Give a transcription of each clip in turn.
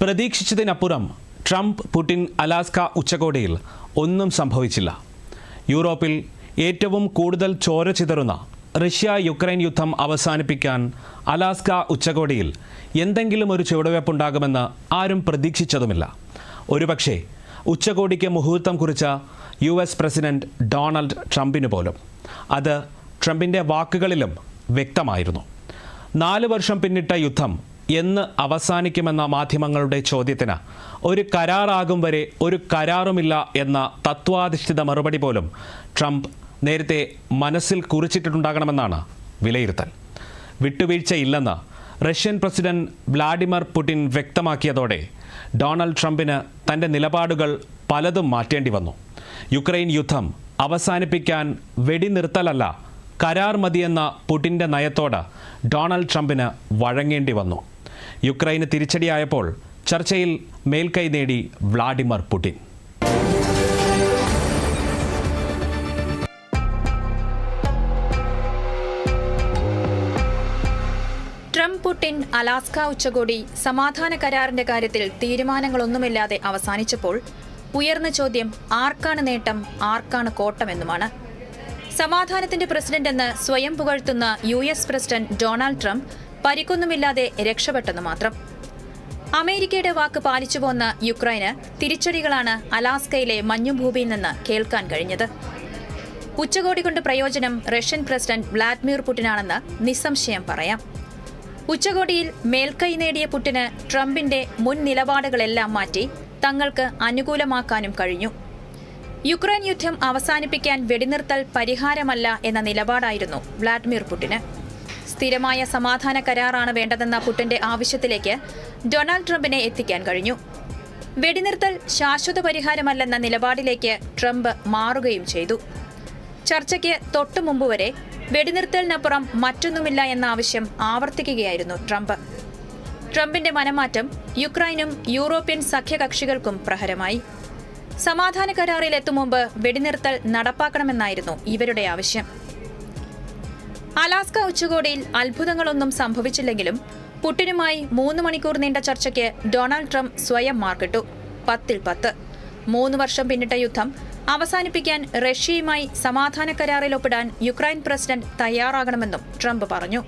പ്രതീക്ഷിച്ചതിനപ്പുറം Trump Putin Alaska ഉച്ചകോടിയിൽ ഒന്നും സംഭവിച്ചില്ല. യൂറോപ്പിൽ ഏറ്റവും കൂടുതൽ ചോര ചിതറുന്ന റഷ്യ യുക്രൈൻ യുദ്ധം അവസാനിപ്പിക്കാൻ അലാസ്ക ഉച്ചകോടിയിൽ എന്തെങ്കിലും ഒരു ചുവടുവയ്പ്പുണ്ടാകുമെന്ന് ആരും പ്രതീക്ഷിച്ചതുമില്ല. ഒരുപക്ഷേ ഉച്ചകോടിക്ക് മുഹൂർത്തം കുറിച്ച യു എസ് പ്രസിഡന്റ് ഡൊണാൾഡ് ട്രംപിന് പോലും അത് ട്രംപിന്റെ വാക്കുകളിലും വ്യക്തമായിരുന്നു. നാല് വർഷം പിന്നിട്ട യുദ്ധം എന്ന് അവസാനിക്കുമെന്ന മാധ്യമങ്ങളുടെ ചോദ്യത്തിന് ഒരു കരാറാകും വരെ ഒരു കരാറുമില്ല എന്ന തത്വാധിഷ്ഠിത മറുപടി പോലും ട്രംപ് നേരത്തെ മനസ്സിൽ കുറിച്ചിട്ടുണ്ടാകണമെന്നാണ് വിലയിരുത്തൽ. വിട്ടുവീഴ്ചയില്ലെന്ന് റഷ്യൻ പ്രസിഡന്റ് വ്ളാഡിമിർ പുടിൻ വ്യക്തമാക്കിയതോടെ ഡൊണാൾഡ് ട്രംപിന് തന്റെ നിലപാടുകൾ പലതും മാറ്റേണ്ടി വന്നു. യുക്രൈൻ യുദ്ധം അവസാനിപ്പിക്കാൻ വെടിനിർത്തലല്ല കരാർ മതിയെന്ന പുടിന്റെ നയത്തോട് ഡൊണാൾഡ് ട്രംപിന് വഴങ്ങേണ്ടി വന്നു. യുക്രൈന് തിരിച്ചടിയായപ്പോൾ ചർച്ചയിൽ മേൽക്കൈ നേടി Vladimir Putin. Trump Putin Alaska ഉച്ചകോടി സമാധാന കരാറിന്റെ കാര്യത്തിൽ തീരുമാനങ്ങളൊന്നുമില്ലാതെ അവസാനിച്ചപ്പോൾ ഉയർന്ന ചോദ്യം ആർക്കാണ് നേട്ടം ആർക്കാണ് കോട്ടമെന്നുമാണ്. സമാധാനത്തിന്റെ പ്രസിഡന്റ് എന്ന് സ്വയം പുകഴ്ത്തുന്ന U S President Donald Trump പരിക്കൊന്നുമില്ലാതെ രക്ഷപ്പെട്ടെന്ന് മാത്രം. അമേരിക്കയുടെ വാക്ക് പാലിച്ചു പോന്ന യുക്രൈന് തിരിച്ചടികളാണ് അലാസ്കയിലെ മഞ്ഞുഭൂമിയിൽ നിന്ന് കേൾക്കാൻ കഴിഞ്ഞത്. ഉച്ചകോടി കൊണ്ട് പ്രയോജനം റഷ്യൻ പ്രസിഡന്റ് വ്ളാഡിമിർ പുടിനാണെന്ന് നിസ്സംശയം പറയാം. ഉച്ചകോടിയിൽ മേൽക്കൈ നേടിയ പുട്ടിന് ട്രംപിന്റെ മുൻ നിലപാടുകളെല്ലാം മാറ്റി തങ്ങൾക്ക് അനുകൂലമാക്കാനും കഴിഞ്ഞു. യുക്രൈൻ യുദ്ധം അവസാനിപ്പിക്കാൻ വെടിനിർത്തൽ പരിഹാരമല്ല എന്ന നിലപാടായിരുന്നു വ്ളാഡിമിർ പുടിന്. സ്ഥിരമായ സമാധാന കരാറാണ് വേണ്ടതെന്ന പുട്ടിന്റെ ആവശ്യത്തിലേക്ക് ഡൊണാൾഡ് ട്രംപിനെ എത്തിക്കാൻ കഴിഞ്ഞു. വെടിനിർത്തൽ ശാശ്വത പരിഹാരമല്ലെന്ന നിലപാടിലേക്ക് ട്രംപ് മാറുകയും ചെയ്തു. ചർച്ചയ്ക്ക് തൊട്ടു മുമ്പ് വരെ വെടിനിർത്തലിനപ്പുറം മറ്റൊന്നുമില്ല എന്ന ആവശ്യം ആവർത്തിക്കുകയായിരുന്നു ട്രംപ്. ട്രംപിന്റെ മനമാറ്റം യുക്രൈനും യൂറോപ്യൻ സഖ്യകക്ഷികൾക്കും പ്രഹരമായി. സമാധാന കരാറിൽ എത്തും മുമ്പ് വെടിനിർത്തൽ നടപ്പാക്കണമെന്നായിരുന്നു ഇവരുടെ ആവശ്യം. അലാസ്ക ഉച്ചകോടിയിൽ അത്ഭുതങ്ങളൊന്നും സംഭവിച്ചില്ലെങ്കിലും പുട്ടിനുമായി മൂന്ന് മണിക്കൂർ നീണ്ട ചർച്ചയ്ക്ക് ഡൊണാൾഡ് ട്രംപ് സ്വയം മാർക്കിട്ടു. പത്തിൽ പത്ത്. മൂന്ന് വർഷം പിന്നിട്ട യുദ്ധം അവസാനിപ്പിക്കാൻ റഷ്യയുമായി സമാധാന കരാറിൽ ഒപ്പിടാൻ യുക്രൈൻ പ്രസിഡന്റ് തയ്യാറാകണമെന്നും ട്രംപ് പറഞ്ഞു.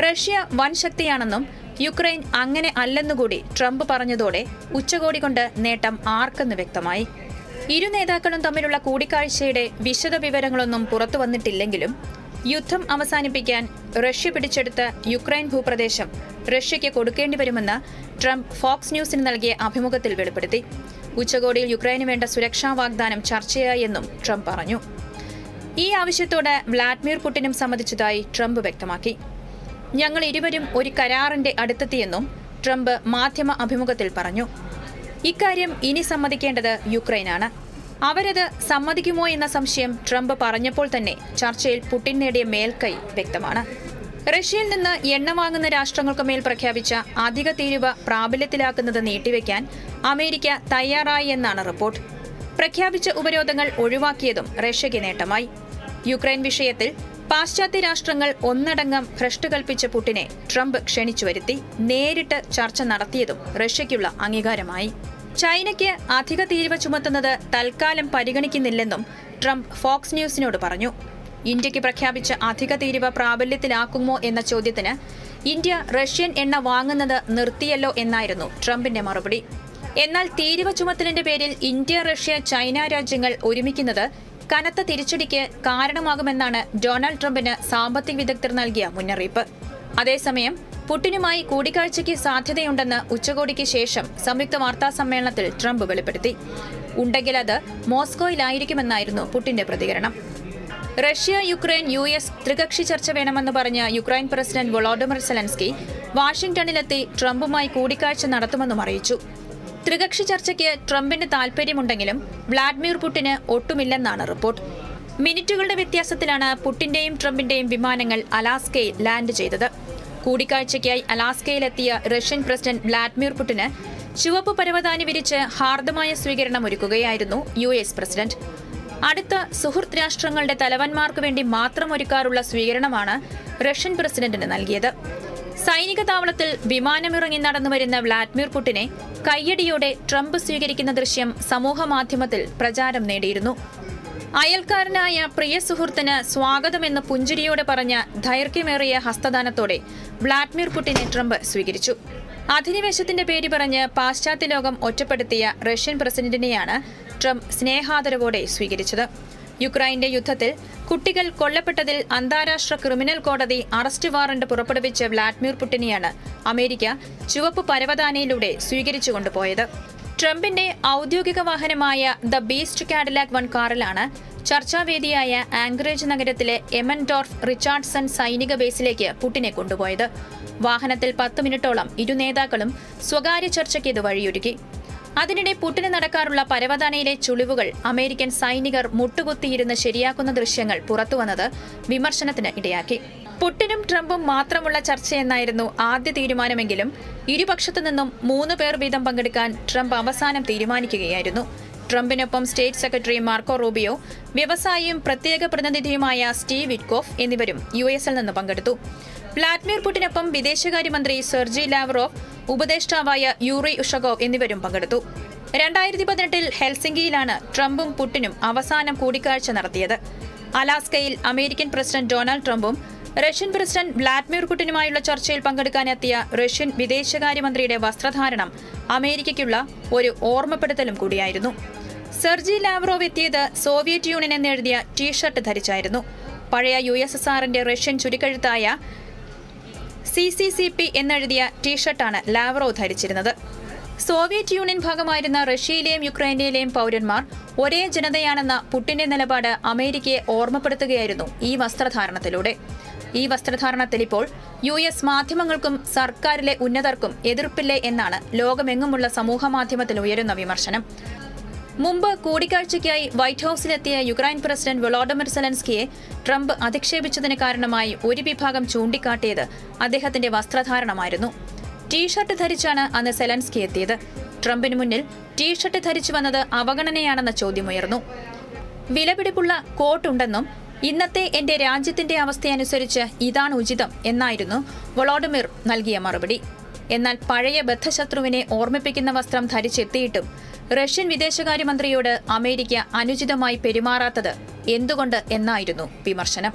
റഷ്യ വൻ ശക്തിയാണെന്നും യുക്രൈൻ അങ്ങനെ അല്ലെന്നുകൂടി ട്രംപ് പറഞ്ഞതോടെ ഉച്ചകോടി കൊണ്ട് നേട്ടം ആർക്കെന്ന് വ്യക്തമായി. ഇരു നേതാക്കളും തമ്മിലുള്ള കൂടിക്കാഴ്ചയുടെ വിശദ വിവരങ്ങളൊന്നും പുറത്തു വന്നിട്ടില്ലെങ്കിലും യുദ്ധം അവസാനിപ്പിക്കാൻ റഷ്യ പിടിച്ചെടുത്ത യുക്രൈൻ ഭൂപ്രദേശം റഷ്യയ്ക്ക് കൊടുക്കേണ്ടി വരുമെന്ന് ട്രംപ് ഫോക്സ് ന്യൂസിന് നൽകിയ അഭിമുഖത്തിൽ വെളിപ്പെടുത്തി. ഉച്ചകോടിയിൽ യുക്രൈന് വേണ്ട സുരക്ഷാ വാഗ്ദാനം ചർച്ചയായി എന്നും ട്രംപ് പറഞ്ഞു. ഈ ആവശ്യത്തോട് വ്ളാഡിമിർ പുടിനും സമ്മതിച്ചതായി ട്രംപ് വ്യക്തമാക്കി. ഞങ്ങൾ ഇരുവരും ഒരു കരാറിന്റെ അടുത്തെത്തിയെന്നും ട്രംപ് മാധ്യമ അഭിമുഖത്തിൽ പറഞ്ഞു. ഇക്കാര്യം ഇനി സമ്മതിക്കേണ്ടത് യുക്രൈനാണ്. അവരത് സമ്മതിക്കുമോ എന്ന സംശയം ട്രംപ് പറഞ്ഞപ്പോൾ തന്നെ ചർച്ചയിൽ പുടിൻ നേടിയ മേൽക്കൈ വ്യക്തമാണ്. റഷ്യയിൽ നിന്ന് എണ്ണ വാങ്ങുന്ന രാഷ്ട്രങ്ങൾക്ക് മേൽ പ്രഖ്യാപിച്ച അധിക തീരുവ പ്രാബല്യത്തിലാക്കുന്നത് നീട്ടിവെക്കാൻ അമേരിക്ക തയ്യാറായി എന്നാണ് റിപ്പോർട്ട്. പ്രഖ്യാപിച്ച ഉപരോധങ്ങൾ ഒഴിവാക്കിയതും റഷ്യയ്ക്ക് നേട്ടമായി. യുക്രൈൻ വിഷയത്തിൽ പാശ്ചാത്യ രാഷ്ട്രങ്ങൾ ഒന്നടങ്കം ഭ്രഷ്ട് കൽപ്പിച്ച പുട്ടിനെ ട്രംപ് ക്ഷണിച്ചു വരുത്തി നേരിട്ട് ചർച്ച നടത്തിയതും റഷ്യയ്ക്കുള്ള അംഗീകാരമായി. ചൈനയ്ക്ക് അധിക തീരുവ ചുമത്തുന്നത് തൽക്കാലം പരിഗണിക്കുന്നില്ലെന്നും ട്രംപ് ഫോക്സ് ന്യൂസിനോട് പറഞ്ഞു. ഇന്ത്യയ്ക്ക് പ്രഖ്യാപിച്ച അധിക തീരുവ പ്രാബല്യത്തിലാക്കുമോ എന്ന ചോദ്യത്തിന് ഇന്ത്യ റഷ്യൻ എണ്ണ വാങ്ങുന്നത് നിർത്തിയല്ലോ എന്നായിരുന്നു ട്രംപിന്റെ മറുപടി. എന്നാൽ തീരുവ ചുമത്തലിന്റെ പേരിൽ ഇന്ത്യ റഷ്യ ചൈന രാജ്യങ്ങൾ ഒരുമിക്കുന്നത് കനത്ത തിരിച്ചടിക്ക് കാരണമാകുമെന്നാണ് ഡൊണാൾഡ് ട്രംപിന് സാമ്പത്തിക വിദഗ്ധർ നൽകിയ മുന്നറിയിപ്പ്. അതേസമയം പുടിനുമായി കൂടിക്കാഴ്ചയ്ക്ക് സാധ്യതയുണ്ടെന്ന് ഉച്ചകോടിക്ക് ശേഷം സംയുക്ത വാർത്താ സമ്മേളനത്തിൽ ട്രംപ് വെളിപ്പെടുത്തി. ഉണ്ടെങ്കിൽ അത് മോസ്കോയിലായിരിക്കുമെന്നായിരുന്നു പുടിന്റെ പ്രതികരണം. റഷ്യ യുക്രൈൻ യു എസ് ത്രികക്ഷി ചർച്ച വേണമെന്ന് പറഞ്ഞ യുക്രൈൻ പ്രസിഡന്റ് വൊളോഡിമിർ സെലൻസ്കി വാഷിംഗ്ടണിലെത്തി ട്രംപുമായി കൂടിക്കാഴ്ച നടത്തുമെന്നും അറിയിച്ചു. ത്രികക്ഷി ചർച്ചയ്ക്ക് ട്രംപിന് താൽപര്യമുണ്ടെങ്കിലും വ്ളാഡിമിർ പുടിന് ഒട്ടുമില്ലെന്നാണ് റിപ്പോർട്ട്. മിനിറ്റുകളുടെ വ്യത്യാസത്തിലാണ് പുടിന്റെയും ട്രംപിന്റെയും വിമാനങ്ങൾ അലാസ്കയിൽ ലാൻഡ് ചെയ്തത്. കൂടിക്കാഴ്ചയ്ക്കായി അലാസ്കയിലെത്തിയ റഷ്യൻ പ്രസിഡന്റ് വ്ളാഡിമിർ പുടിന് ചുവപ്പ് പരവതാനി വിരിച്ച് ഹാർദമായ സ്വീകരണം ഒരുക്കുകയായിരുന്നു യു എസ് പ്രസിഡന്റ്. അടുത്ത സുഹൃത്ത് രാഷ്ട്രങ്ങളുടെ തലവന്മാർക്ക് വേണ്ടി മാത്രം ഒരുക്കാറുള്ള സ്വീകരണമാണ് റഷ്യൻ പ്രസിഡന്റിന് നൽകിയത്. സൈനിക താവളത്തിൽ വിമാനമിറങ്ങി നടന്നുവരുന്ന വ്ളാഡിമിർ പുടിനെ കയ്യടിയോടെ ട്രംപ് സ്വീകരിക്കുന്ന ദൃശ്യം സമൂഹമാധ്യമത്തിൽ പ്രചാരം നേടിയിരുന്നു. അയൽക്കാരനായ പ്രിയ സുഹൃത്തിന് സ്വാഗതമെന്ന് പുഞ്ചിരിയോടെ പറഞ്ഞ ദൈർഘ്യമേറിയ ഹസ്തദാനത്തോടെ വ്ളാഡിമിർ പുടിനെ ട്രംപ് സ്വീകരിച്ചു. അധിനിവേശത്തിന്റെ പേര് പറഞ്ഞ് പാശ്ചാത്യ ലോകം ഒറ്റപ്പെടുത്തിയ റഷ്യൻ പ്രസിഡന്റിനെയാണ് ട്രംപ് സ്നേഹാദരവോടെ സ്വീകരിച്ചത്. യുക്രൈന്റെ യുദ്ധത്തിൽ കുട്ടികൾ കൊല്ലപ്പെട്ടതിൽ അന്താരാഷ്ട്ര ക്രിമിനൽ കോടതി അറസ്റ്റ് വാറന്റ് പുറപ്പെടുവിച്ച വ്ളാഡിമിർ പുടിനെയാണ് അമേരിക്ക ചുവപ്പ് പരവതാനയിലൂടെ സ്വീകരിച്ചു കൊണ്ടുപോയത്. ട്രംപിന്റെ ഔദ്യോഗിക വാഹനമായ ദ ബീസ്റ്റ് കാഡിലാക് വൺ കാറിലാണ് ചർച്ചാവേദിയായ ആംഗ്രേജ് നഗരത്തിലെ എമൻഡോർഫ് റിച്ചാർഡ്സൺ സൈനിക ബേസിലേക്ക് പുട്ടിനെ കൊണ്ടുപോയത്. വാഹനത്തിൽ പത്ത് മിനിറ്റോളം ഇരു നേതാക്കളും സ്വകാര്യ ചർച്ചയ്ക്ക് ഇത് വഴിയൊരുക്കി. അതിനിടെ പുട്ടിന് നടക്കാറുള്ള പരവതാനയിലെ ചുളിവുകൾ അമേരിക്കൻ സൈനികർ മുട്ടുകുത്തിയിരുന്ന് ശരിയാക്കുന്ന ദൃശ്യങ്ങൾ പുറത്തുവന്നത് വിമർശനത്തിന് ഇടയാക്കി. പുട്ടിനും ട്രംപും മാത്രമുള്ള ചർച്ചയെന്നായിരുന്നു ആദ്യ തീരുമാനമെങ്കിലും ഇരുപക്ഷത്തു നിന്നും മൂന്ന് പേർ വീതം പങ്കെടുക്കാൻ ട്രംപ് അവസാനം തീരുമാനിക്കുകയായിരുന്നു. ട്രംപിനൊപ്പം സ്റ്റേറ്റ് സെക്രട്ടറി മാർക്കോ റൂബിയോ വ്യവസായിയും പ്രത്യേക പ്രതിനിധിയുമായ സ്റ്റീവ് വിറ്റ്കോഫ് എന്നിവരും യു എസിൽ നിന്ന് പങ്കെടുത്തു. വ്ളാഡിമിർ പുടിനൊപ്പം വിദേശകാര്യമന്ത്രി സെർജി ലാവ്റോവ് ഉപദേഷ്ടാവായ യൂറി ഉഷഗോവ് എന്നിവരും പങ്കെടുത്തു. രണ്ടായിരത്തി പതിനെട്ടിൽ ഹെൽസിംഗിയിലാണ് ട്രംപും പുടിനും അവസാനം കൂടിക്കാഴ്ച നടത്തിയത്. അലാസ്കയിൽ അമേരിക്കൻ പ്രസിഡന്റ് ഡൊണാൾഡ് ട്രംപും റഷ്യൻ പ്രസിഡന്റ് വ്ളാഡിമിർ പുടിനുമായുള്ള ചർച്ചയിൽ പങ്കെടുക്കാനെത്തിയ റഷ്യൻ വിദേശകാര്യമന്ത്രിയുടെ വസ്ത്രധാരണം അമേരിക്കയ്ക്കുള്ള ഒരു ഓർമ്മപ്പെടുത്തലും കൂടിയായിരുന്നു. സെർജി ലാവ്റോവ് എത്തിയത് സോവിയറ്റ് യൂണിയൻ എന്നെഴുതിയ ടീഷർട്ട് ധരിച്ചായിരുന്നു. പഴയ യു എസ് എസ് ആറിന്റെ റഷ്യൻ ചുരുക്കെഴുത്തായ സി സി സി പി എന്നെഴുതിയ ടീഷർട്ടാണ് ലാവറോ ധരിച്ചിരുന്നത്. സോവിയറ്റ് യൂണിയൻ ഭാഗമായിരുന്ന റഷ്യയിലെയും യുക്രൈനിലെയും പൗരന്മാർ ഒരേ ജനതയാണെന്ന പുട്ടിന്റെ നിലപാട് അമേരിക്കയെ ഓർമ്മപ്പെടുത്തുകയായിരുന്നു ഈ വസ്ത്രധാരണത്തിലൂടെ. ഈ വസ്ത്രധാരണത്തിൽ ഇപ്പോൾ യു എസ് മാധ്യമങ്ങൾക്കും സർക്കാരിലെ ഉന്നതർക്കും എതിർപ്പില്ലേ എന്നാണ് ലോകമെങ്ങുമുള്ള സമൂഹ മാധ്യമത്തിൽ ഉയരുന്ന വിമർശനം. മുമ്പ് കൂടിക്കാഴ്ചയ്ക്കായി വൈറ്റ് ഹൌസിലെത്തിയ യുക്രൈൻ പ്രസിഡന്റ് വൊളോഡമിർ സെലൻസ്കിയെ ട്രംപ് അധിക്ഷേപിച്ചതിന് കാരണമായി ഒരു വിഭാഗം ചൂണ്ടിക്കാട്ടിയത് അദ്ദേഹത്തിന്റെ വസ്ത്രധാരണമായിരുന്നു. ടീഷർട്ട് ധരിച്ചാണ് അന്ന് സെലൻസ്കി എത്തിയത്. ട്രംപിന് മുന്നിൽ ടീഷർട്ട് ധരിച്ചു വന്നത് അവഗണനയാണെന്ന ചോദ്യമുയർന്നു. വിലപിടിപ്പുള്ള കോട്ടുണ്ടെന്നും ഇന്നത്തെ എന്റെ രാജ്യത്തിന്റെ അവസ്ഥയനുസരിച്ച് ഇതാണ് ഉചിതം എന്നായിരുന്നു വളോഡമിർ നൽകിയ മറുപടി. എന്നാൽ പഴയ ബദ്ധശത്രുവിനെ ഓർമ്മിപ്പിക്കുന്ന വസ്ത്രം ധരിച്ചെത്തിയിട്ടും റഷ്യൻ വിദേശകാര്യമന്ത്രിയോട് അമേരിക്ക അനുചിതമായി പെരുമാറാത്തത് എന്തുകൊണ്ട് എന്നായിരുന്നു വിമർശനം.